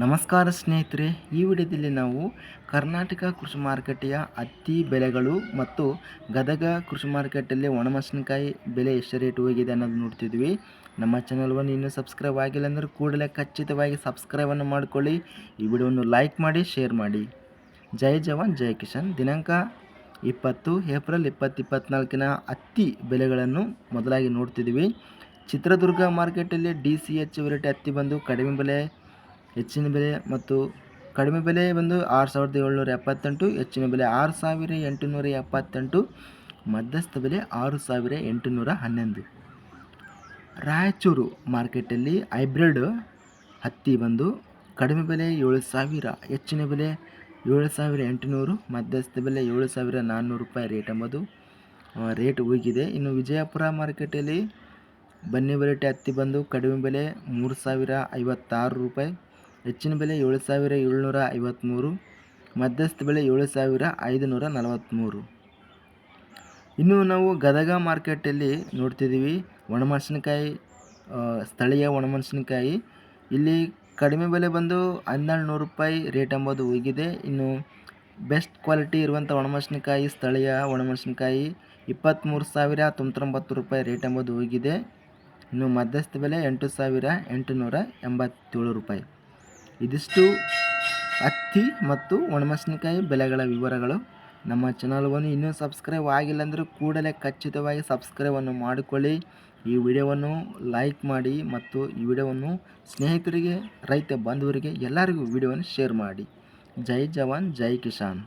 ನಮಸ್ಕಾರ ಸ್ನೇಹಿತರೆ, ಈ ವಿಡಿಯೋದಲ್ಲಿ ನಾವು ಕರ್ನಾಟಕ ಕೃಷಿ ಮಾರುಕಟ್ಟೆಯ ಹತ್ತಿ ಬೆಲೆಗಳು ಮತ್ತು ಗದಗ ಕೃಷಿ ಮಾರುಕಟ್ಟೆಯಲ್ಲಿ ಒಣಮೆಣಸಿನಕಾಯಿ ಬೆಲೆ ಎಷ್ಟು ರೇಟ್ ಹೋಗಿದೆ ಅನ್ನೋದು ನೋಡ್ತಿದ್ವಿ. ನಮ್ಮ ಚಾನಲ್ವನ್ನು ಇನ್ನೂ ಸಬ್ಸ್ಕ್ರೈಬ್ ಆಗಿಲ್ಲ ಅಂದರೆ ಕೂಡಲೇ ಖಚಿತವಾಗಿ ಸಬ್ಸ್ಕ್ರೈಬನ್ನು ಮಾಡಿಕೊಳ್ಳಿ. ಈ ವಿಡಿಯೋವನ್ನು ಲೈಕ್ ಮಾಡಿ ಶೇರ್ ಮಾಡಿ. ಜೈ ಜವಾನ್, ಜೈ ಕಿಶನ್ ದಿನಾಂಕ ಇಪ್ಪತ್ತು ಏಪ್ರಿಲ್ ಇಪ್ಪತ್ತು ಇಪ್ಪತ್ತ್ನಾಲ್ಕಿನ ಹತ್ತಿ ಬೆಲೆಗಳನ್ನು ಮೊದಲಾಗಿ ನೋಡ್ತಿದ್ವಿ. ಚಿತ್ರದುರ್ಗ ಮಾರ್ಕೆಟಲ್ಲಿ ಡಿ ಸಿ ಎಚ್ ವೆರೈಟಿ ಹತ್ತಿ ಬಂದು ಕಡಿಮೆ ಬೆಲೆ ಹೆಚ್ಚಿನ ಬೆಲೆ ಮತ್ತು ಕಡಿಮೆ ಬೆಲೆ ಬಂದು ಆರು ಸಾವಿರದ ಏಳ್ನೂರ ಎಪ್ಪತ್ತೆಂಟು, ಹೆಚ್ಚಿನ ಬೆಲೆ ಆರು ಸಾವಿರ ಎಂಟುನೂರ ಎಪ್ಪತ್ತೆಂಟು, ಮಧ್ಯಸ್ಥ ಬೆಲೆ ಆರು ಸಾವಿರ ಎಂಟುನೂರ ಹನ್ನೊಂದು. ರಾಯಚೂರು ಮಾರ್ಕೆಟಲ್ಲಿ ಹೈಬ್ರಿಡ್ ಹತ್ತಿ ಬಂದು ಕಡಿಮೆ ಬೆಲೆ ಏಳು ಸಾವಿರ, ಹೆಚ್ಚಿನ ಬೆಲೆ ಏಳು ಸಾವಿರ ಎಂಟುನೂರು, ಮಧ್ಯಸ್ಥ ಬೆಲೆ ಏಳು ಸಾವಿರ ನಾನ್ನೂರು ರೂಪಾಯಿ ರೇಟ್ ಎಂಬುದು ರೇಟ್ ಹೋಗಿದೆ ಇನ್ನು ವಿಜಯಪುರ ಮಾರ್ಕೆಟಲ್ಲಿ ಬನ್ನಿ ವೆರೈಟಿ ಹತ್ತಿ ಬಂದು ಕಡಿಮೆ ಬೆಲೆ ಮೂರು ಸಾವಿರ ಐವತ್ತಾರು ರೂಪಾಯಿ ಹೆಚ್ಚಿನ ಬೆಲೆ ಏಳು ಸಾವಿರ ಏಳ್ನೂರ ಐವತ್ತ್ಮೂರು ಮಧ್ಯಸ್ಥ ಬೆಲೆ ಏಳು ಸಾವಿರ ಐದುನೂರ ನಲವತ್ತ್ಮೂರು ಇನ್ನು ನಾವು ಗದಗ ಮಾರ್ಕೆಟಲ್ಲಿ ನೋಡ್ತಿದ್ದೀವಿ. ಒಣಮೆಣಸಿನಕಾಯಿ ಸ್ಥಳೀಯ ಒಣಮೆಣಸಿನಕಾಯಿ. ಇಲ್ಲಿ ಕಡಿಮೆ ಬೆಲೆ ಬಂದು ಹನ್ನೆರಡು ನೂರು ರೂಪಾಯಿ ರೇಟ್ ಎಂಬುದು ಹೋಗಿದೆ. ಇನ್ನು ಬೆಸ್ಟ್ ಕ್ವಾಲಿಟಿ ಇರುವಂಥ ಒಣಮೆಣಸಿನಕಾಯಿ, ಸ್ಥಳೀಯ ಒಣಮೆಣಸಿನಕಾಯಿ ಇಪ್ಪತ್ತ್ಮೂರು ಸಾವಿರ ತೊಂಬತ್ತೊಂಬತ್ತು ರೂಪಾಯಿ ರೇಟ್ ಎಂಬುದು ಹೋಗಿದೆ. ಇನ್ನು ಮಧ್ಯಸ್ಥ ಬೆಲೆ ಎಂಟು ಸಾವಿರ ಎಂಟುನೂರ ಎಂಬತ್ತೇಳು ರೂಪಾಯಿ. ಇದಿಷ್ಟು ಹತ್ತಿ ಮತ್ತು ಒಣಮೆಣಸಿನಕಾಯಿ ಬೆಲೆಗಳ ವಿವರಗಳು. ನಮ್ಮ ಚಾನಲ್ವನ್ನು ಇನ್ನೂ ಸಬ್ಸ್ಕ್ರೈಬ್ ಆಗಿಲ್ಲ ಅಂದರೆ ಕೂಡಲೇ ಖಚಿತವಾಗಿ ಸಬ್ಸ್ಕ್ರೈಬನ್ನು ಮಾಡಿಕೊಳ್ಳಿ. ಈ ವಿಡಿಯೋವನ್ನು ಲೈಕ್ ಮಾಡಿ ಮತ್ತು ಈ ವಿಡಿಯೋವನ್ನು ಸ್ನೇಹಿತರಿಗೆ, ರೈತ ಬಾಂಧವರಿಗೆ ಎಲ್ಲರಿಗೂ ವಿಡಿಯೋವನ್ನು ಶೇರ್ ಮಾಡಿ. ಜೈ ಜವಾನ್, ಜೈ ಕಿಸಾನ್.